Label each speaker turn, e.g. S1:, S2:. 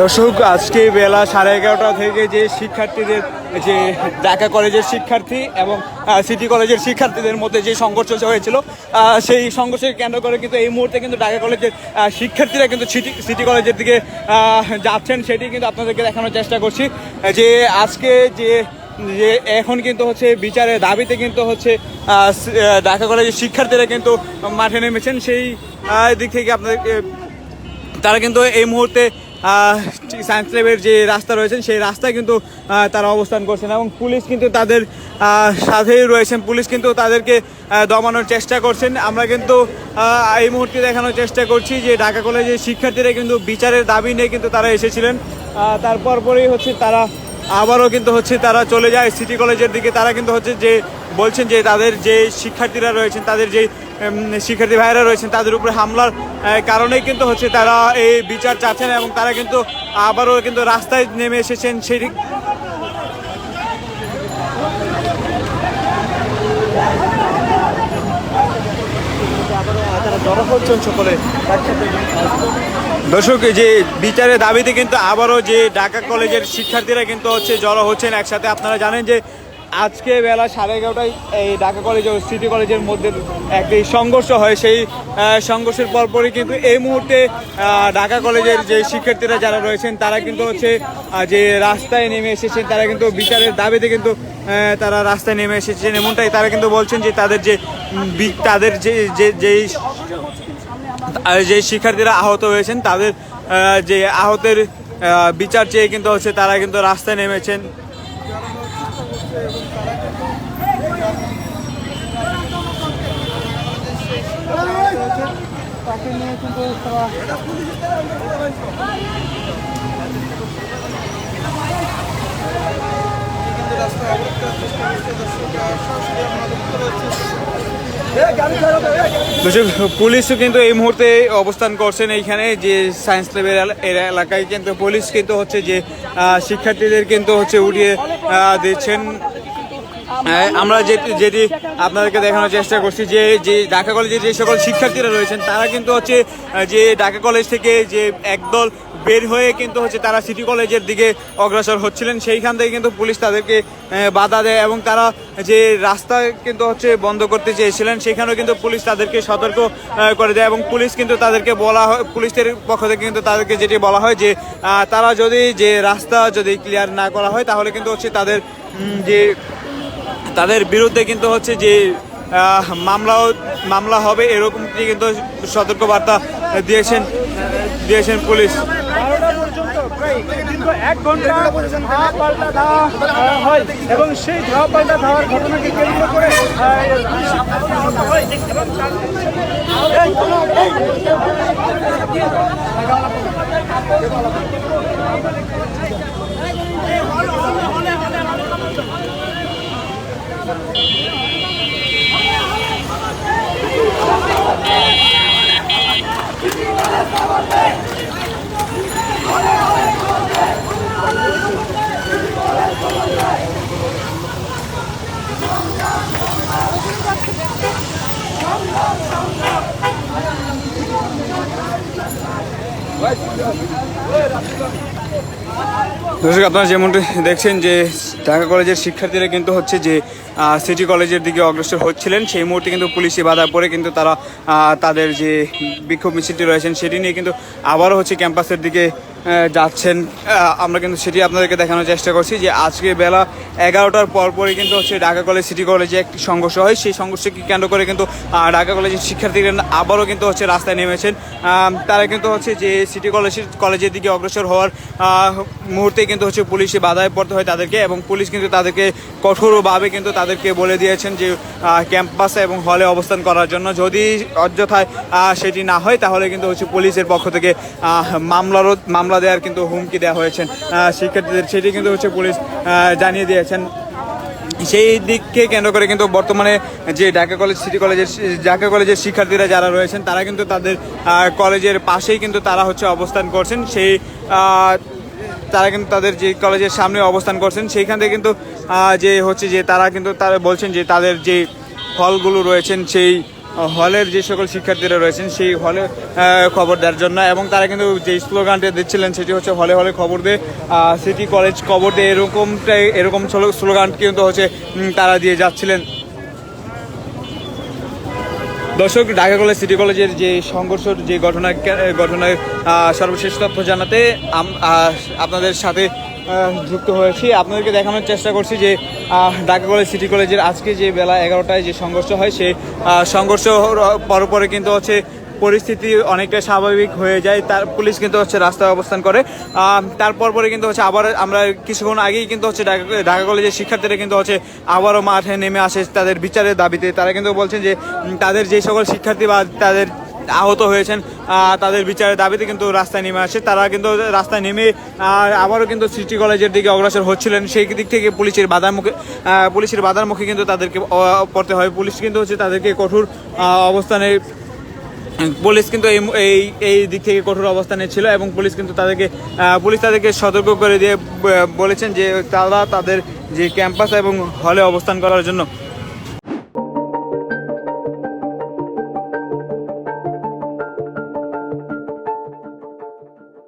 S1: দর্শক, আজকে বেলা সাড়ে এগারোটা থেকে যে শিক্ষার্থীদের, যে ঢাকা কলেজের শিক্ষার্থী এবং সিটি কলেজের শিক্ষার্থীদের মধ্যে যে সংঘর্ষ হয়েছিল সেই সংঘর্ষকে কেন্দ্র করে কিন্তু এই মুহূর্তে কিন্তু ঢাকা কলেজের শিক্ষার্থীরা কিন্তু সিটি সিটি কলেজের দিকে যাচ্ছেন, সেটি কিন্তু আপনাদেরকে দেখানোর চেষ্টা করছি। যে আজকে যে যে এখন কিন্তু হচ্ছে বিচারের দাবিতে কিন্তু হচ্ছে ঢাকা কলেজের শিক্ষার্থীরা কিন্তু মাঠে নেমেছেন। সেই দিক থেকে আপনাদেরকে, তারা কিন্তু এই মুহূর্তে সায়েন্স ল্যাবের যে রাস্তা রয়েছেন, সেই রাস্তায় কিন্তু তারা অবস্থান করছেন এবং পুলিশ কিন্তু তাদের সাথেই রয়েছেন। পুলিশ কিন্তু তাদেরকে দমানোর চেষ্টা করছেন। আমরা কিন্তু এই মুহূর্তে দেখানোর চেষ্টা করছি যে ঢাকা কলেজের শিক্ষার্থীরা কিন্তু বিচারের দাবি নিয়ে কিন্তু তারা এসেছিলেন। তারপর পরেই হচ্ছে তারা আবারও কিন্তু হচ্ছে তারা চলে যায় সিটি কলেজের দিকে। তারা কিন্তু হচ্ছে যে বলছেন যে তাদের যে শিক্ষার্থীরা রয়েছেন, তাদের যে শিক্ষার্থী ভাইয়েরা রয়েছেন, তাদের উপরে হামলার কারণেই কিন্তু হচ্ছে তারা এই বিচার চাচ্ছেন এবং তারা কিন্তু আবারও কিন্তু রাস্তায় নেমে এসেছেন সেই দর্শক যে বিচারের দাবিতে কিন্তু আবারও যে ঢাকা কলেজের শিক্ষার্থীরা কিন্তু হচ্ছে জড়ো হচ্ছেন একসাথে। আপনারা জানেন যে আজকে বেলা সাড়ে এগারোটায় এই ঢাকা কলেজ ও সিটি কলেজের মধ্যে একটি সংঘর্ষ হয়। সেই সংঘর্ষের পরপরই কিন্তু এই মুহূর্তে ঢাকা কলেজের যে শিক্ষার্থীরা যারা রয়েছেন, তারা কিন্তু হচ্ছে যে রাস্তায় নেমে এসেছেন, তারা কিন্তু বিচারের দাবিতে কিন্তু তারা রাস্তায় নেমে এসেছেন। এমনটাই তারা কিন্তু বলছেন যে তাদের যে তাদের যে যেই যে শিক্ষার্থীরা আহত হয়েছেন তাদের যে আহতের বিচার চেয়ে কিন্তু হচ্ছে তারা কিন্তু রাস্তায় নেমেছেন। দর্শক, পুলিশও কিন্তু এই মুহূর্তে অবস্থান করছেন এইখানে যে সায়েন্স ল্যাবের এলাকায়। কিন্তু পুলিশ কিন্তু হচ্ছে যে শিক্ষার্থীদের কিন্তু হচ্ছে উড়িয়ে দিচ্ছেন। আমরা যে যেটি আপনাদেরকে দেখানোর চেষ্টা করছি যে যে ঢাকা কলেজের যে সকল শিক্ষার্থীরা রয়েছেন, তারা কিন্তু হচ্ছে যে ঢাকা কলেজ থেকে যে একদল বের হয়ে কিন্তু হচ্ছে তারা সিটি কলেজের দিকে অগ্রসর হচ্ছিলেন। সেইখান থেকে কিন্তু পুলিশ তাদেরকে বাধা দেয় এবং তারা যে রাস্তা কিন্তু হচ্ছে বন্ধ করতে চেয়েছিলেন, সেখানেও কিন্তু পুলিশ তাদেরকে সতর্ক করে দেয় এবং পুলিশ কিন্তু তাদেরকে বলা হয়, পুলিশের পক্ষ থেকে কিন্তু তাদেরকে যেটি বলা হয় যে তারা যদি যে রাস্তা যদি ক্লিয়ার না করা হয়, তাহলে কিন্তু হচ্ছে তাদের যে তাদের বিরুদ্ধে কিন্তু হচ্ছে যে মামলাও মামলা হবে এরকম কিন্তু সতর্কবার্তা দিয়েছেন দিয়েছেন পুলিশ
S2: বারোটা পর্যন্ত প্রায় দীর্ঘ এক ঘণ্টা ধাওয়া পাল্টা ধাওয়া হয় এবং সেই ধাওয়া পাল্টা ধাওয়ার ঘটনাকে কেন্দ্র করে আহ, হয় এবং তার-
S1: দর্শক, আপনারা যেমনটি দেখছেন যে ঢাকা কলেজের শিক্ষার্থীরা কিন্তু হচ্ছে যে সিটি কলেজের দিকে অগ্রসর হচ্ছিলেন। সেই মুহূর্তে কিন্তু পুলিশে বাধা পড়ে কিন্তু তারা তাদের যে বিক্ষোভ মিছিলটি রয়েছেন, সেটি নিয়ে কিন্তু আবারও হচ্ছে ক্যাম্পাসের দিকে যাচ্ছেন। আমরা কিন্তু সেটি আপনাদেরকে দেখানোর চেষ্টা করছি যে আজকে বেলা এগারোটার পরপরই কিন্তু হচ্ছে ঢাকা কলেজ সিটি কলেজে একটি সংঘর্ষ হয়। সেই সংঘর্ষকে কেন্দ্র করে কিন্তু ঢাকা কলেজের শিক্ষার্থীরা আবারও কিন্তু হচ্ছে রাস্তায় নেমেছেন। তারা কিন্তু হচ্ছে যে সিটি কলেজ কলেজের দিকে অগ্রসর হওয়ার মুহূর্তে কিন্তু হচ্ছে পুলিশে বাধায় পড়তে হয় তাদেরকে এবং পুলিশ কিন্তু তাদেরকে কঠোরভাবে কিন্তু তাদেরকে বলে দিয়েছেন যে ক্যাম্পাসে এবং হলে অবস্থান করার জন্য। যদি অযথায় সেটি না হয়, তাহলে কিন্তু হচ্ছে পুলিশের পক্ষ থেকে মামলারও, মামলা দেওয়ার কিন্তু হুমকি দেওয়া হয়েছে। শিক্ষার্থীদের, সেটি কিন্তু হচ্ছে পুলিশ জানিয়ে দিয়েছেন। সেই দিককে কেন্দ্র করে কিন্তু বর্তমানে যে ঢাকা কলেজ, সিটি কলেজের, ঢাকা কলেজের শিক্ষার্থীরা যারা রয়েছেন, তারা কিন্তু তাদের কলেজের পাশেই কিন্তু তারা হচ্ছে অবস্থান করছেন। সেই তারা কিন্তু তাদের যে কলেজের সামনে অবস্থান করছেন, সেইখান থেকে কিন্তু যে হচ্ছে যে তারা কিন্তু তারা বলছেন যে তাদের যে ফলগুলো রয়েছেন, সেই হলের যে সকল শিক্ষার্থীরা রয়েছেন, সেই হলে খবর দেওয়ার জন্য এবং তারা কিন্তু যে স্লোগানটি দিচ্ছিলেন সেটি হচ্ছে হলে হলে খবর দে সিটি কলেজ খবর দে, এরকমটাই, এরকম স্লো- স্লোগান কিন্তু হচ্ছে তারা দিয়ে যাচ্ছিলেন। দর্শক, ঢাকা কলেজ সিটি কলেজের যে সংঘর্ষ যে ঘটনা ঘটনায় সর্বশেষ তথ্য জানাতে আপনাদের সাথে যুক্ত হয়েছি। আপনাদেরকে দেখানোর চেষ্টা করছি যে ঢাকা কলেজ, সিটি কলেজের আজকে যে বেলা এগারোটায় যে সংঘর্ষ হয়, সেই সংঘর্ষ পরে পরে কিন্তু হচ্ছে পরিস্থিতি অনেকটা স্বাভাবিক হয়ে যায়। তার, পুলিশ কিন্তু হচ্ছে রাস্তায় অবস্থান করে। তারপর পরে কিন্তু হচ্ছে আবার আমরা কিছুক্ষণ আগেই কিন্তু হচ্ছে ঢাকা ঢাকা কলেজের শিক্ষার্থীরা কিন্তু হচ্ছে আবারও মাঠে নেমে আসে তাদের বিচারের দাবিতে। তারা কিন্তু বলছেন যে তাদের যে সকল শিক্ষার্থী বা তাদের আহত হয়েছেন তাদের বিচারের দাবিতে কিন্তু রাস্তায় নেমে আসে। তারা কিন্তু রাস্তায় নেমে আবারও কিন্তু সিটি কলেজের দিকে অগ্রসর হচ্ছিলেন। সেই দিক থেকে পুলিশের বাধার মুখে পুলিশের বাধার মুখে কিন্তু তাদেরকে পড়তে হয়। পুলিশ কিন্তু হচ্ছে তাদেরকে কঠোর অবস্থানে, পুলিশ কিন্তু এই এই দিক থেকে কঠোর অবস্থানে ছিল এবং পুলিশ কিন্তু তাদেরকে পুলিশ তাদেরকে সতর্ক করে দিয়ে বলেছেন যে তারা তাদের যে ক্যাম্পাস এবং হলে অবস্থান করার জন্য